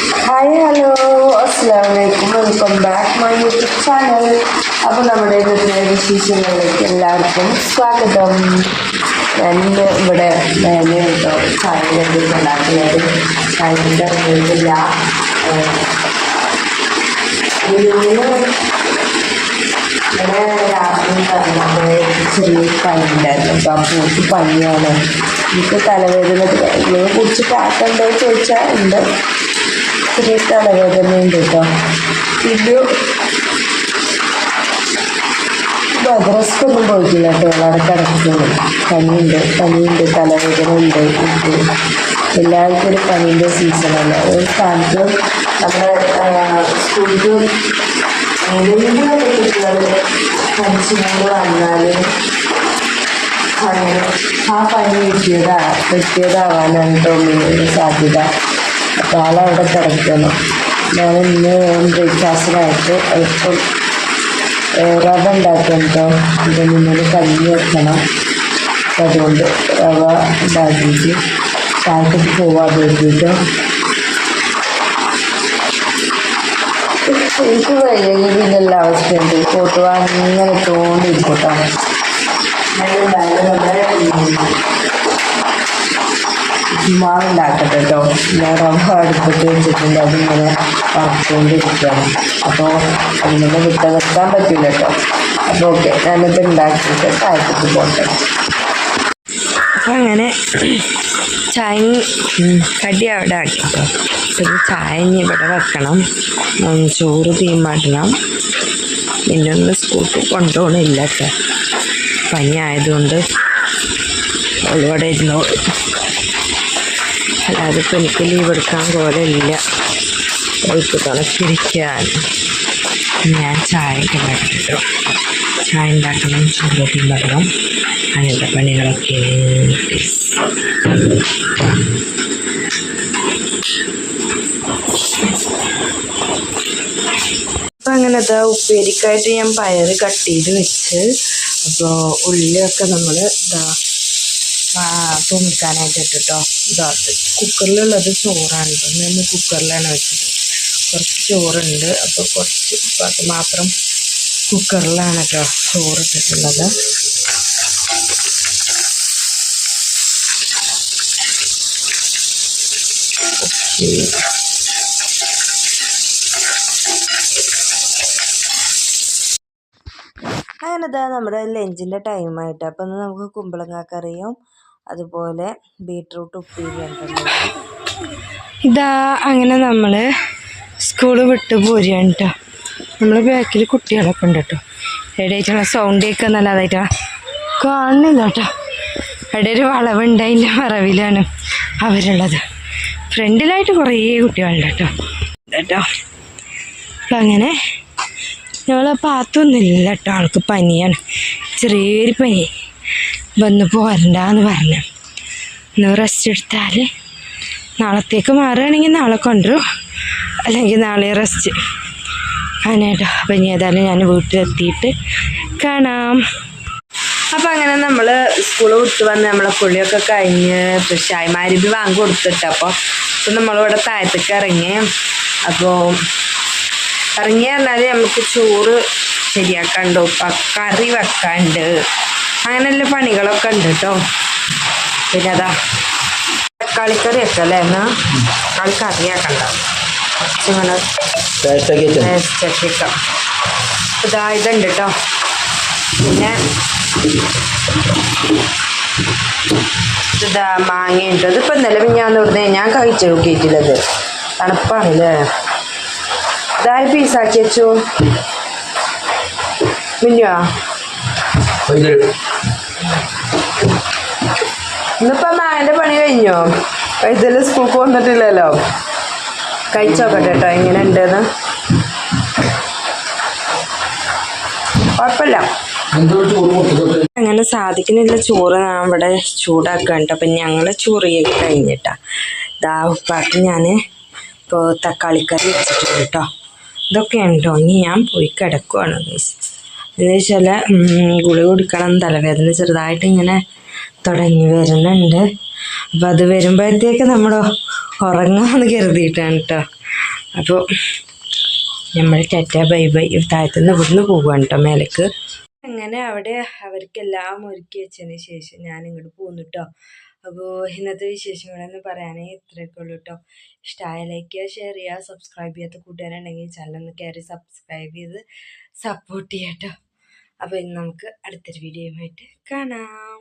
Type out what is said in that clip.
Hi hello അസ്സാം വലൈക്കും welcome back my YouTube channel അപ്പോൾ നമ്മുടെ ഇന്നത്തെ വിശേഷങ്ങളിലേക്ക് എല്ലാവർക്കും സ്വാഗതം. ഞാൻ ഇവിടെ മേലെ കേട്ടോ ചായ ഉണ്ടാക്കുന്നത്. ചായന്റെ അറിയില്ല ഇവിടെ രാത്രി ചെറിയ പനി ഉണ്ടായിരുന്നു അപ്പോൾ ആ പൂക്ക് പനിയാണ്. എനിക്ക് തലവേദന. ഇതിനെ കുറിച്ച് പാട്ടുണ്ടോ ചോദിച്ചാൽ ഉണ്ട്. ചെറിയ വേദനയുണ്ട് കേട്ടോ. ഇത് മദ്രസ്ക്കൊന്നും പോയിട്ടില്ല കേട്ടോ. കിടക്കുന്നു പനിയുണ്ട് പനിയുണ്ട് തലവേദന ഉണ്ട് ഇത് എല്ലാവർക്കും ഒരു പനീന്റെ സീസണല്ല ഒരു സ്ഥാനത്ത് നമ്മുടെ സ്കൂളിൽ ഏതെങ്കിലും കുട്ടികൾ പനിച്ചുകൊണ്ട് വന്നാൽ ആ പനി കിട്ടിയതാ കിട്ടിയതാവാനാണ് ടോമിന് സാധ്യത. അപ്പോൾ അവിടെ കിടക്കണം ഞാൻ ഇന്ന് ബ്രേക്ക്ഫാസ്റ്റിനായിട്ട് അല്പം റവ ഉണ്ടാക്കണം കേട്ടോ ഇതിൽ നിന്നൊരു കഞ്ഞി വെക്കണം. അതുകൊണ്ട് റവ ഉണ്ടാക്കിയിട്ട് ചായക്കത്ത് പോവാൻ വേണ്ടിയിട്ട് എനിക്ക് വയ്യെങ്കിലുള്ള അവസ്ഥയുണ്ട് ഫോട്ടോ അങ്ങനെ തോണ്ടിരിക്കും കേട്ടോ മാവുണ്ടാക്കട്ടെ കേട്ടോ. ഞാൻ റവ അടുപ്പത്ത് വെച്ചിട്ടുണ്ട്. അതിങ്ങനെ വറുത്തുകൊണ്ടിരിക്കുകയാണ് അപ്പോൾ അതിങ്ങനെ വിട്ട് നിർത്താൻ പറ്റില്ല കേട്ടോ. അപ്പോൾ ഓക്കെ ഞാനിത് ഉണ്ടാക്കിയിട്ട് ചായക്കൊക്കെ പോട്ടെ. അപ്പം അങ്ങനെ ചായ കടി അവിടെ ആക്കി കേട്ടോ ചായ ഇനി ഇവിടെ വെക്കണം. ചോറ് തീമാട്ടണം പിന്നെ ഒന്ന് സ്കൂട്ടിൽ കൊണ്ടുപോകണില്ല കേട്ടോ. പനി ആയതുകൊണ്ട് ഇവിടെ ഇരുന്നോളൂ അല്ലാതെ ഇപ്പം എനിക്ക് ലീവ് എടുക്കാൻ പോലെ ഇല്ല ഒഴുക്ക് തുളച്ചിരിക്കാൻ ഞാൻ ചായ കിട്ടും ചായ ഉണ്ടാക്കണം ചോറ് പറയണം അങ്ങനത്തെ പണികളൊക്കെ. അപ്പം അങ്ങനത്തെ ഉപ്പേരിക്കായിട്ട് ഞാൻ പയറ് കട്ട് ചെയ്ത് വെച്ച്. അപ്പോൾ ഉള്ളിയൊക്കെ നമ്മൾ ഇതാ തുണിക്കാനായിട്ട് ഇട്ടിട്ടോ. ഇതാ കുക്കറിലുള്ളത് ചോറാണ് കേട്ടോ. നമ്മൾ കുക്കറിലാണ് വെച്ചത്. കുറച്ച് ചോറുണ്ട്. അപ്പോൾ കുറച്ച് അത് മാത്രം കുക്കറിലാണ് കേട്ടോ ചോറ് ഇട്ടിട്ടുള്ളത് ഓക്കെ അങ്ങനെ ഇതാ നമ്മുടെ ലഞ്ചിന്റെ ടൈമായിട്ട് അപ്പം നമുക്ക് കുമ്പളങ്ങ അതുപോലെ ബീട്രൂട്ട് ഉപ്പേരി ഇതാ അങ്ങനെ നമ്മൾ സ്കൂൾ വിട്ട് പോരുകയാണ് കേട്ടോ നമ്മൾ ബാക്കിൽ കുട്ടികളൊക്കെ ഉണ്ട് കേട്ടോ എവിടെയായിട്ടുള്ള സൗണ്ട് കേൾക്കുക നല്ലതായിട്ടാ കാണുന്നില്ല കേട്ടോ അവിടെ ഒരു വളവുണ്ട് അതിന്റെ മറവിലാണ് അവരുള്ളത്. ഫ്രണ്ടിലായിട്ട് കുറേ കുട്ടികളുണ്ട് കേട്ടോ കേട്ടോ അങ്ങനെ ഞങ്ങൾ പാത്തൊന്നുമില്ല കേട്ടോ ആൾക്ക് പനിയാണ്. ചെറിയൊരു പനി. വന്ന് പോരണ്ടെന്ന് പറഞ്ഞു. ഒന്ന് റെസ്റ്റ് എടുത്താൽ നാളത്തേക്ക് മാറുകയാണെങ്കിൽ നാളെ കൊണ്ടുവരും. അല്ലെങ്കിൽ നാളെ റെസ്റ്റ് അങ്ങനെ കേട്ടോ അപ്പം ഇനി ഏതായാലും ഞാൻ വീട്ടിലെത്തിയിട്ട് കാണാം. അപ്പം അങ്ങനെ നമ്മൾ സ്കൂൾ വിട്ട് വന്ന് നമ്മളെ പുള്ളിയൊക്കെ കഴിഞ്ഞ് ഫ്രഷായി വാങ്ങി കൊടുത്തിട്ട് അപ്പോൾ അപ്പം നമ്മളിവിടെ താഴത്തേക്ക് ഇറങ്ങി. അപ്പോൾ ഇറങ്ങി പറഞ്ഞാൽ നമുക്ക് ചോറ് ശരിയാക്കാണ്ട് കറി വെക്കാണ്ട് അങ്ങനെയുള്ള പണികളൊക്കെ ഉണ്ട് കേട്ടോ പിന്നെ അതാ തക്കാളിക്കറി വെക്കല്ലേ എന്നാ തക്കാളി കറിയാക്കണ്ട കുറച്ചിങ്ങനെ ഇതാ ഇതുണ്ട് കേട്ടോ പിന്നെ ഇതാ മാങ്ങയുണ്ട്. ഇതിപ്പോൾ ഇന്നലെ ഞാൻ ഇവിടുന്ന് ഞാൻ കഴിച്ചു നോക്കിയിട്ടില്ലത്. തണുപ്പാണല്ലേ? ഇതായി പീസാക്കി വെച്ചു. മിന്നുവാ? ഇന്നിപ്പോ മാങ്ങന്റെ പണി കഴിഞ്ഞോ? ഇതിൽ സ്കൂൾ വന്നിട്ടില്ലല്ലോ. കഴിച്ചോക്കട്ടെ കേട്ടോ എങ്ങനെ ഉണ്ടെന്ന് കുഴപ്പമില്ല. അങ്ങനെ സാധിക്കുന്നില്ല ചോറ് ഞാൻ ഇവിടെ ചൂടാക്കണ്ട അപ്പം ഞങ്ങൾ ചോറിയൊക്കെ കഴിഞ്ഞിട്ടാ. ഇതാ ഉപ്പാക്ക് ഞാൻ ഇപ്പോൾ തക്കാളിക്കറി വെച്ചിട്ടുണ്ട് കേട്ടോ ഇതൊക്കെ ഉണ്ടോ ഇനി ഞാൻ പോയി കിടക്കുവാണ്. എന്ന് വെച്ചാൽ ഗുളി കൊടുക്കണം തലവേദന ചെറുതായിട്ട് ഇങ്ങനെ തുടങ്ങി വരുന്നുണ്ട്. അപ്പം അത് വരുമ്പോഴത്തേക്ക് നമ്മൾ ഉറങ്ങാമെന്ന് കരുതിയിട്ടാണ് കേട്ടോ അപ്പോൾ നമ്മൾ ടെറ്റ ബൈ ബൈ താഴത്തുനിന്ന് ഇവിടുന്ന് പോവുകയാണ് കേട്ടോ മേലേക്ക്. അങ്ങനെ അവിടെ അവർക്കെല്ലാം ഒരുക്കി വെച്ചതിന് ശേഷം ഞാൻ ഇങ്ങോട്ട് പോകുന്നു കേട്ടോ അപ്പോൾ ഇന്നത്തെ വിശേഷങ്ങളെന്ന് പറയാനേ ഇത്രയൊക്കെ ഉള്ളൂ കേട്ടോ ഇഷ്ടമായ ലൈക്ക് ചെയ്യുക ഷെയർ ചെയ്യുക സബ്സ്ക്രൈബ് ചെയ്യാത്ത കൂട്ടുകാരുണ്ടെങ്കിൽ ചാനൽ ഒന്ന് കയറി സബ്സ്ക്രൈബ് ചെയ്ത് സപ്പോർട്ട് ചെയ്യാം കേട്ടോ അപ്പോൾ ഇന്ന് നമുക്ക് അടുത്തൊരു വീഡിയോയുമായിട്ട് കാണാം.